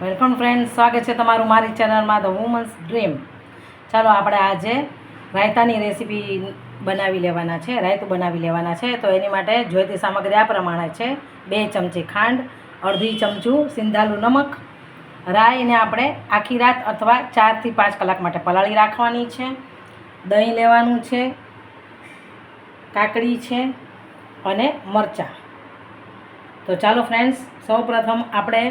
Welcome friend સ્વાગત છે તમારું મારી ચેનલમાં ધ વુમન્સ ડ્રીમ ચાલો આપણે આજે રાયતાની રેસીપી બનાવી લેવાના છે, રાયતું બનાવી લેવાના છે. તો એની માટે જોઈતી સામગ્રી આ પ્રમાણે છે. બે ચમચી ખાંડ, અડધી ચમચું સિંધાલું નમક, રાઈને આપણે આખી રાત અથવા ચારથી પાંચ કલાક માટે પલાળી રાખવાની છે. દહીં લેવાનું છે, કાકડી છે અને મરચાં. તો ચાલો ફ્રેન્ડ્સ સૌપ્રથમ આપણે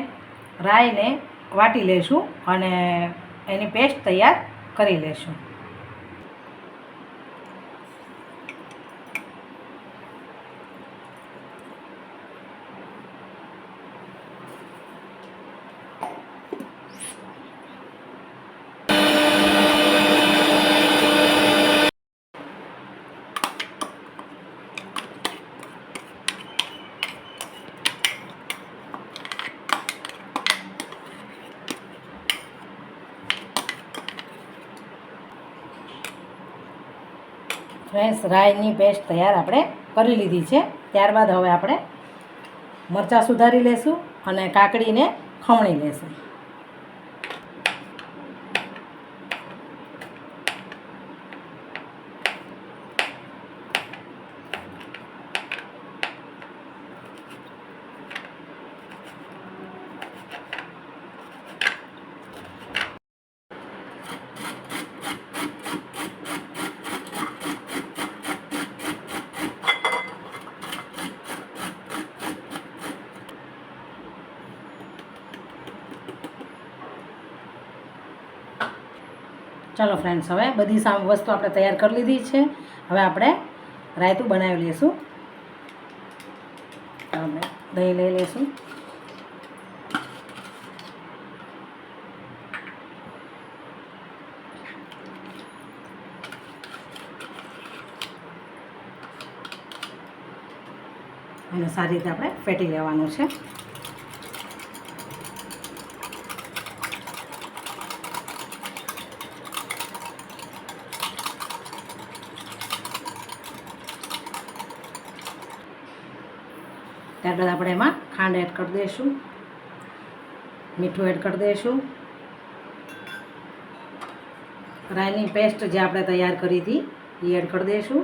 રાઈને વાટી લઈશું અને એની પેસ્ટ તૈયાર કરી લઈશું ફ્રેન્ડ્સ રાઈની પેસ્ટ તૈયાર આપણે કરી લીધી છે. ત્યારબાદ હવે આપણે મરચાં સુધારી લેશું અને કાકડીને ખમણી લેશું. ચાલો ફ્રેન્ડ્સ હવે બધી સામ વસ્તુ આપણે તૈયાર કરી લીધી છે. હવે આપણે રાયતું બનાવી લઈશું. આપણે દહીં લઈ લઈશું. અને સારી રીતે આપણે ફેટી લેવાનું છે. ત્યારબાદ આપણે એમાં ખાંડ એડ કરી દઈશું. મીઠું એડ કરી દઈશું. રાઈની પેસ્ટ જે આપણે તૈયાર કરી હતી એ એડ કરી દઈશું.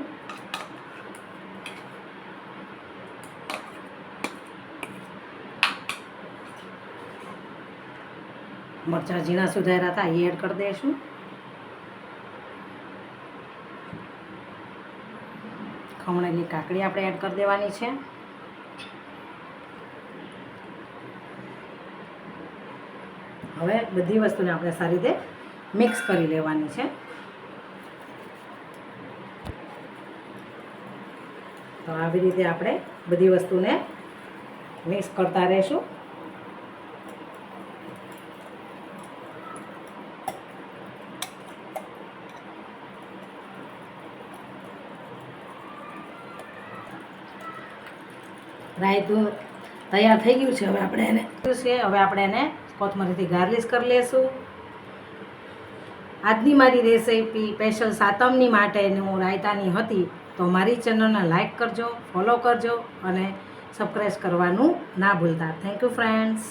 મરચાં ઝીણા સુધાર્યા હતા એ એડ કરી દઈશું. ખમણેલી કાકડી આપણે એડ કરી દેવાની છે. હવે બધી વસ્તુને આપણે સારી રીતે મિક્સ કરી લેવાની છે. તો આવી રીતે આપણે બધી વસ્તુને મિક્સ કરતા રહીશું. રાયતું તૈયાર થઈ ગયું છે, હવે આપણે એને છે હવે આપણે એને કોથમરીથી ગાર્લિશ કરી લેશું. આજની મારી રેસીપી સ્પેશિયલ સાતમની માટેની હું રાયતાની હતી. તો મારી ચેનલને લાઈક કરજો, ફોલો કરજો અને સબસ્ક્રાઈબ કરવાનું ના ભૂલતા. Thank you friends.